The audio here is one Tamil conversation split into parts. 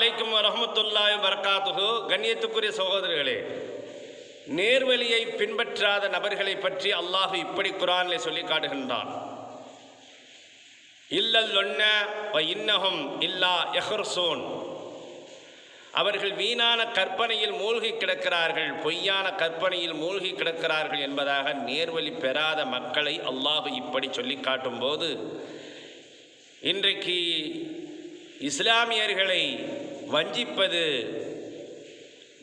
அலைக்கும் வரமத்துல்லாய் வரகாத்துகு கண்ணியத்துக்குரிய சகோதரர்களே நேர்வழியை பின்பற்றாத நபர்களை பற்றி அல்லாஹு இப்படி குரானிலே சொல்லி காட்டுகின்றான். இல்லல் ஒன்ன வ இல்லா எஹர்சோன் அவர்கள் வீணான கற்பனையில் மூழ்கி கிடக்கிறார்கள் பொய்யான கற்பனையில் மூழ்கி கிடக்கிறார்கள் என்பதாக நேர்வழி பெறாத மக்களை அல்லாஹ் இப்படி சொல்லி காட்டும்போது இன்றைக்கு இஸ்லாமியர்களை வஞ்சிப்பது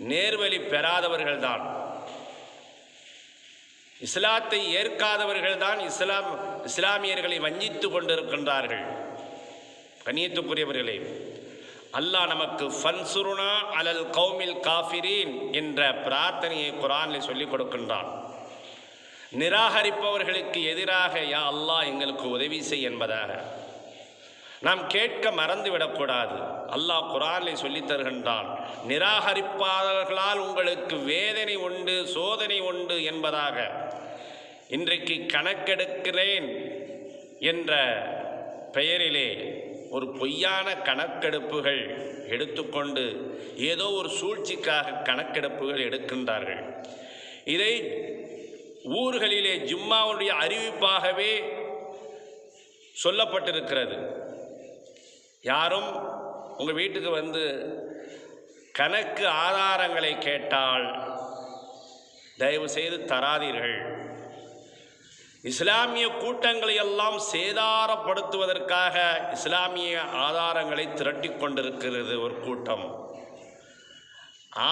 நேர்வழி பெறாதவர்கள்தான். இஸ்லாத்தை ஏற்காதவர்கள்தான் இஸ்லாம் இஸ்லாமியர்களை வஞ்சித்து கொண்டிருக்கின்றார்கள். கண்ணியத்துக்குரியவர்களே அல்லாஹ் நமக்கு ஃபன்சுருனா அலல் கௌமில் காஃபிரீன் என்ற பிரார்த்தனையை குரானில் சொல்லிக் கொடுக்கின்றான். நிராகரிப்பவர்களுக்கு எதிராக யா அல்லாஹ் எங்களுக்கு உதவி செய் என்பதாக. நாம் கேட்க மறந்துவிடக்கூடாது. அல்லாஹ் குரானை சொல்லித் தருகின்றான் நிராகரிப்பாளர்களால் உங்களுக்கு வேதனை உண்டு சோதனை உண்டு என்பதாக. இன்றைக்கு கணக்கெடுக்கிறேன் என்ற பெயரிலே ஒரு பொய்யான கணக்கெடுப்புகள் எடுத்துக்கொண்டு ஏதோ ஒரு சூழ்ச்சிக்காக கணக்கெடுப்புகள் எடுக்கின்றார்கள். இதை ஊர்களிலே ஜும்மாவுடைய அறிவிப்பாகவே சொல்லப்பட்டிருக்கிறது. யாரும் உங்கள் வீட்டுக்கு வந்து கணக்கு ஆதாரங்களை கேட்டால் தயவு செய்து தராதீர்கள். இஸ்லாமிய கூட்டங்களை எல்லாம் சேதாரப்படுத்துவதற்காக இஸ்லாமிய ஆதாரங்களை திரட்டி கொண்டிருக்கிறது ஒரு கூட்டம்.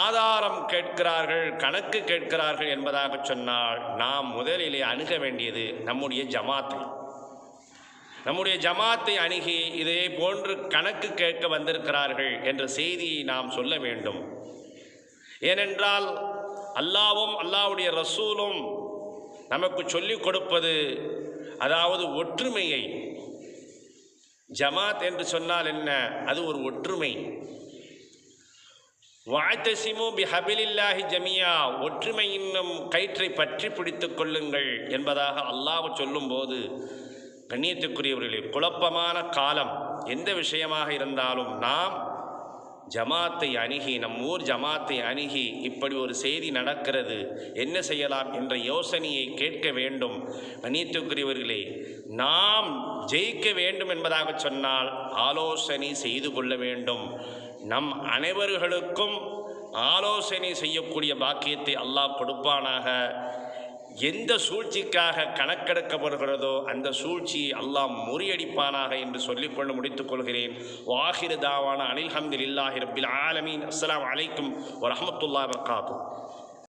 ஆதாரம் கேட்கிறார்கள் கணக்கு கேட்கிறார்கள் என்பதாக சொன்னால் நாம் முதலிலே அணுக வேண்டியது நம்முடைய ஜமாத்தை நம்முடைய ஜமாத்தை அணுகி இதே போன்று கணக்கு கேட்க வந்திருக்கிறார்கள் என்ற செய்தியை நாம் சொல்ல வேண்டும். ஏனென்றால் அல்லாவும் அல்லாவுடைய ரசூலும் நமக்கு சொல்லிக் கொடுப்பது அதாவது ஒற்றுமையை. ஜமாத் என்று சொன்னால் என்ன? அது ஒரு ஒற்றுமை. வாழ்த்தசிமு பி ஹபிலில்லாஹி ஜமியா. ஒற்றுமை இன்னும் கயிற்றை பற்றி பிடித்துக் கொள்ளுங்கள் என்பதாக அல்லாஹ் சொல்லும்போது கண்ணியத்துக்குரியவர்களே குழப்பமான காலம் எந்த விஷயமாக இருந்தாலும் நாம் ஜமாத்தை அணுகி நம் ஊர் ஜமாத்தை அணுகி இப்படி ஒரு செய்தி நடக்கிறது என்ன செய்யலாம் என்ற யோசனையை கேட்க வேண்டும். கண்ணியத்துக்குரியவர்களே நாம் ஜெயிக்க வேண்டும் என்பதாக சொன்னால் ஆலோசனை செய்து கொள்ள வேண்டும். நம் அனைவர்களுக்கும் ஆலோசனை செய்யக்கூடிய பாக்கியத்தை அல்லாஹ் கொடுப்பானாக. எந்த சூழ்ச்சிக்காக கணக்கெடுக்கப்படுகிறதோ அந்த சூழ்ச்சியை அல்லாஹ் முறியடிப்பானாக என்று சொல்லிக்கொண்டு முடித்துக் கொள்கிறேன். வாஹிரு தாவான அனில் ஹம்தில் இல்லாஹி ரபில் ஆலமீன் அஸ்லாம் அலைக்கும் வரமத்துல்லா வபரகாத்துஹு